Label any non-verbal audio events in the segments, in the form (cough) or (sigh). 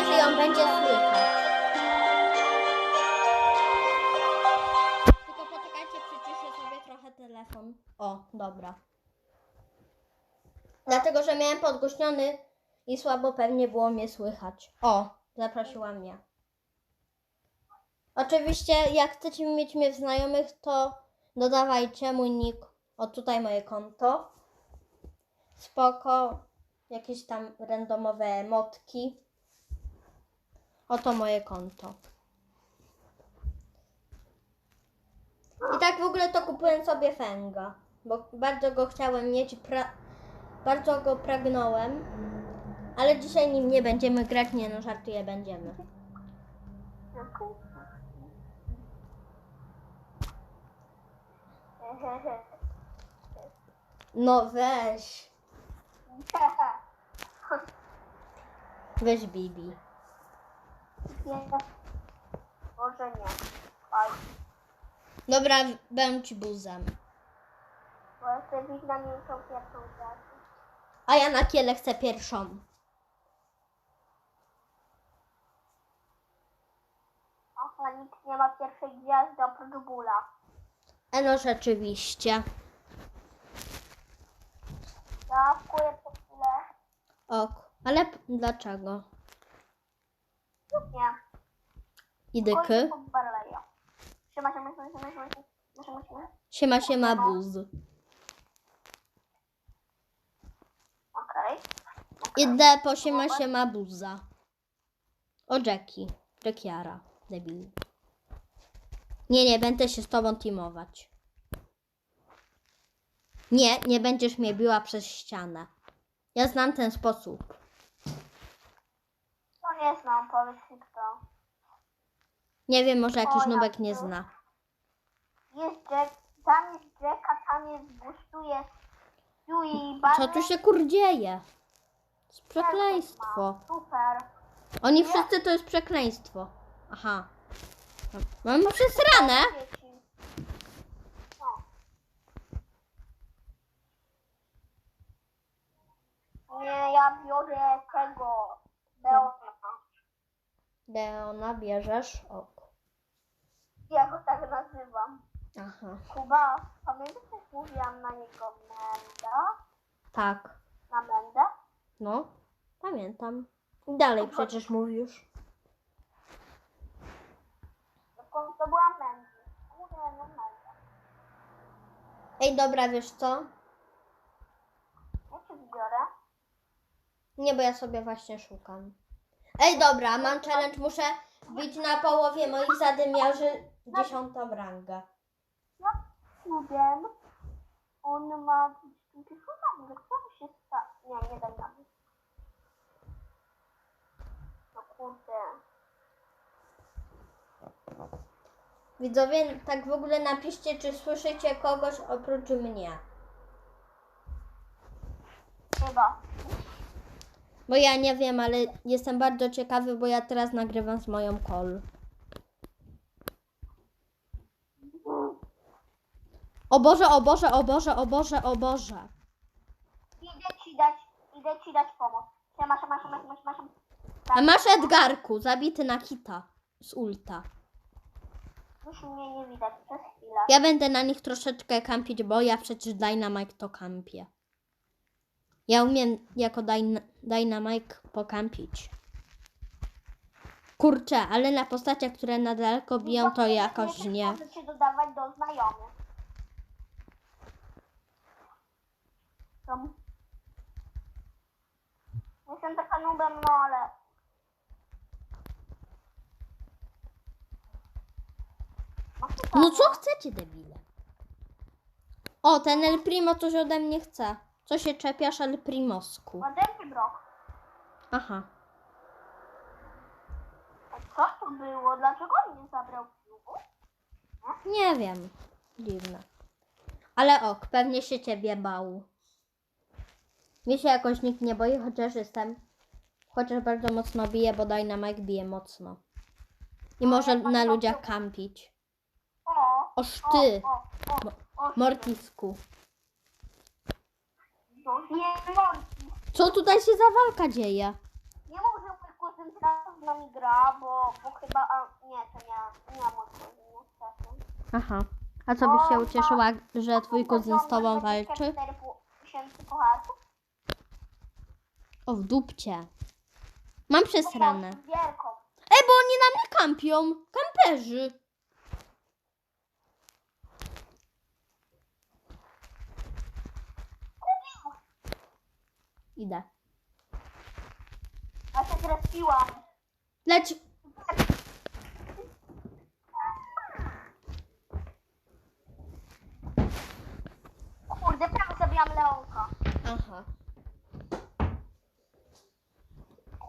nadzieję, ją będzie słychać. Tylko poczekajcie, przyciszę sobie trochę telefon. O, dobra. Dlatego, że miałem podgłośniony i słabo pewnie było mnie słychać. O, zaprosiła mnie. Oczywiście, jak chcecie mieć mnie w znajomych, to dodawajcie mój nick. O, tutaj moje konto. Spoko. Jakieś tam randomowe motki. Oto moje konto. I tak w ogóle to kupiłem sobie Fenga, bo bardzo go chciałem mieć, bardzo go pragnąłem, ale dzisiaj nim nie będziemy grać, nie no, żartuję, będziemy. No weź, (laughs) weź Bibi. Może nie. Oj, Dobra, bądź buzem. bo ja chcę być na miękką pierwszą gwiazdę. A ja na kiele chcę pierwszą. Aha, nikt nie ma pierwszej gwiazdy oprócz Bula. E no rzeczywiście. Ja wkuję przez chwilę. Ok, ale p- dlaczego? Nie. Myślę, myślę, myślę. Siema, siema, buz. Okej. Idę po siema, siema, buza. O Jackie. Jackiara. Debil. Nie, nie, będę się z tobą teamować. Nie, nie będziesz mnie biła przez ścianę. Ja znam ten sposób. No nie znam, powiedz mi kto. Nie wiem, może jakiś O, ja nubek nie zna. Jest Jack, tam jest Jack, a tam jest Bustuje. Yui i Co tu się kur dzieje? To jest przekleństwo. Super. Oni wszyscy to jest przekleństwo. Aha. Mam przesrane. Dzieci. No. Nie, ja biorę tego. Beona. Deona bierzesz. Ok. Ja go tak nazywam. Aha. Kuba, pamiętasz jak mówiłam na niego Menda? Tak. Na Mendę? No. Pamiętam. I Dalej przecież mówisz. To, to była Mendy. Mówię na Mendę. Ej, dobra, wiesz co? Ja cię. Nie, bo ja sobie właśnie szukam. Ej, dobra, mam challenge. Muszę bić na połowie moich zadymiarzy dziesiątą rangę. Jak cudem on ma tylko Co mu się stało? Nie, nie daj nam. No kurde. Widzowie, tak w ogóle napiszcie, czy słyszycie kogoś oprócz mnie. Chyba. Bo ja nie wiem, ale jestem bardzo ciekawy, bo ja teraz nagrywam z moją call. O Boże, o Boże, o Boże, o Boże, o Boże. Idę ci dać, idę ci dać pomoc. Siema, siema, siema, siema, siema, siema. A masz Edgarku, zabity na kita z ulta. Już mnie nie widać przez chwilę. Ja będę na nich troszeczkę kampić, bo ja przecież Dynamite to kampię. Ja umiem jako Dyn- Dynamite pokampić. Kurczę, ale na postaciach, które na daleko biją, to jakoś nie. Możecie dodawać do znajomych. Jestem taka nubem, no ale... No co chcecie, debile? O, ten El Primo coś ode mnie chce. Co się czepiasz, El Primosku? Ładenki brok. Aha. A co to było? Dlaczego on nie zabrał piłku? Nie wiem. Dziwne. Ale ok, pewnie się ciebie bał. Mnie się jakoś nikt nie boi, chociaż jestem. Chociaż bardzo mocno bije, bo Dynamite bije mocno. I może na ludziach kampić. O! Oż ty, Mortisku. Nie Mortis. Co tutaj się za walka dzieje? Nie mów, że mój kuzyn teraz z nami gra, bo, bo chyba, a, nie, to nie, nie mam niestety. Aha. A co byś się ucieszyła, że twój kuzyn z tobą walczy? 4000 pucharów. O, w dupcie. Mam przesrane. Wielką. Ej, bo oni na mnie kampią. Kamperzy. Idę. Ja się zrespiłam. Leć. Kurde, prawie zabijam Leonka. Aha.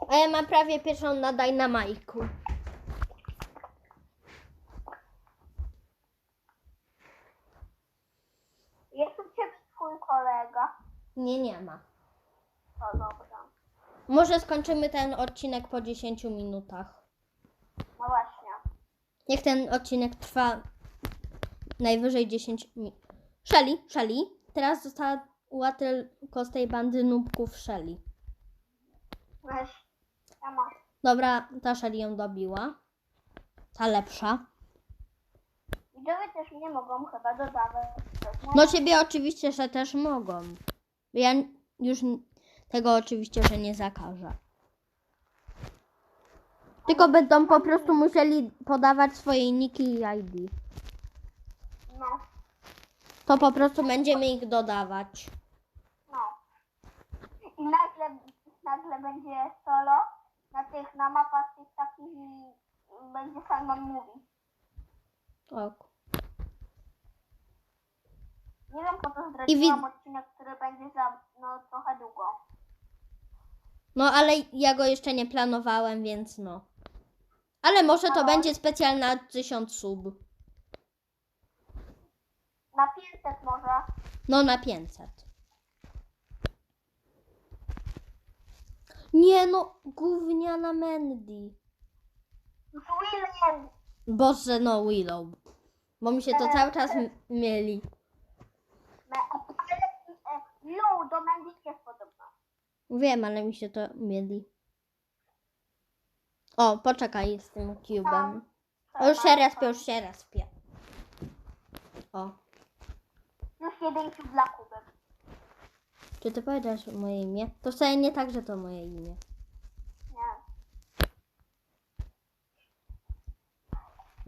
A ja mam prawie pierwszą na Dynamajku. Jest u ciebie twój kolega. Nie, nie ma. To dobra. Może skończymy ten odcinek po 10 minutach. No właśnie. Niech ten odcinek trwa najwyżej 10 minut. Shelly, Shelly. Teraz została tylko z tej bandy nubków Shelly. Weź. Ja mam. Dobra, ta Shelly ją dobiła. Ta lepsza. Widzowie też mnie mogą chyba dodawać. No ciebie oczywiście, że też mogą. Ja już tego oczywiście, że nie zakażę. Tylko będą po prostu musieli podawać swoje niki i ID. No, To po prostu będziemy ich dodawać. no. I nagle, nagle będzie solo na tych, na mapach tych takich i będzie Simon mówi. Ok. Nie wiem po co I zdradziłam wid- odcinek, który będzie za no trochę długo. No ale ja go jeszcze nie planowałem, więc no. Ale może to będzie specjalna 1000 sub. Na 500 może. No na 500. Nie no, gówniana Mandy. William! Boże, no Willow. Bo mi się to cały czas m- myli. Lu, do Mandy jest. Wiem, ale mi się to myli. O, poczekaj z tym cubem. O, już się respię, już się respię. O, Już jeden cube dla Kuby. czy ty powiedziałeś moje imię? To wcale nie tak, że to moje imię. Nie.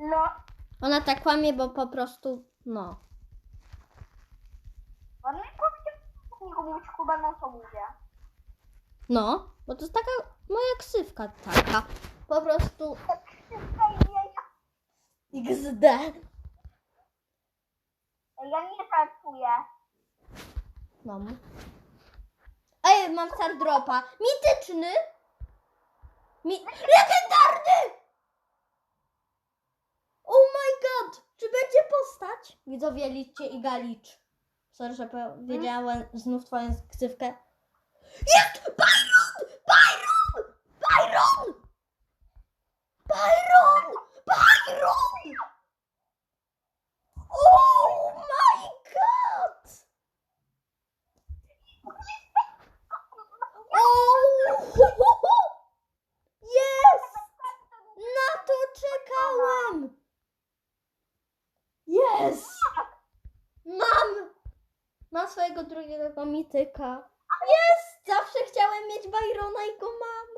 No, Ona tak kłamie, bo po prostu, no. on mi powiedział, nie mówić Kuba, no to mówię. No, bo to jest taka moja ksywka taka. Po prostu. XD. Ja nie żartuję. No. Ej, mam star dropa. Mityczny. Mi... Legendarny! Oh my god! Czy będzie postać? Widzowie, liczcie i galicz. Sorry, że powiedziałem znów twoją ksywkę. Jest! Byron! Byron! Byron! Byron! Byron! Oh my god! O! Jest! Na to czekałem! Jest! Mam! Mam swojego drugiego mityka. Mieć Byrona i go mam.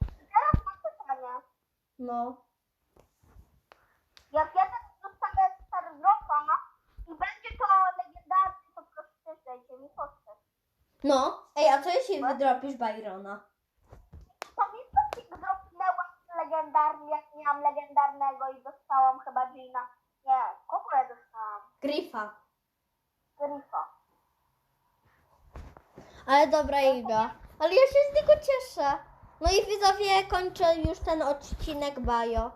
Teraz mam pytanie. No. Jak ja teraz dostanę Star Dropa i będzie to legendarny, to proszę też dajcie mi postać. No. Ej, a co jeśli wydropisz Byrona? To mi taki dropnęłam legendarny, jak miałam legendarnego i dostałam chyba Gina. Nie, kogo ja dostałam? Grifa. Ale dobra Iga. Ale ja się z niego cieszę. No i widzowie, kończę już ten odcinek Bajo.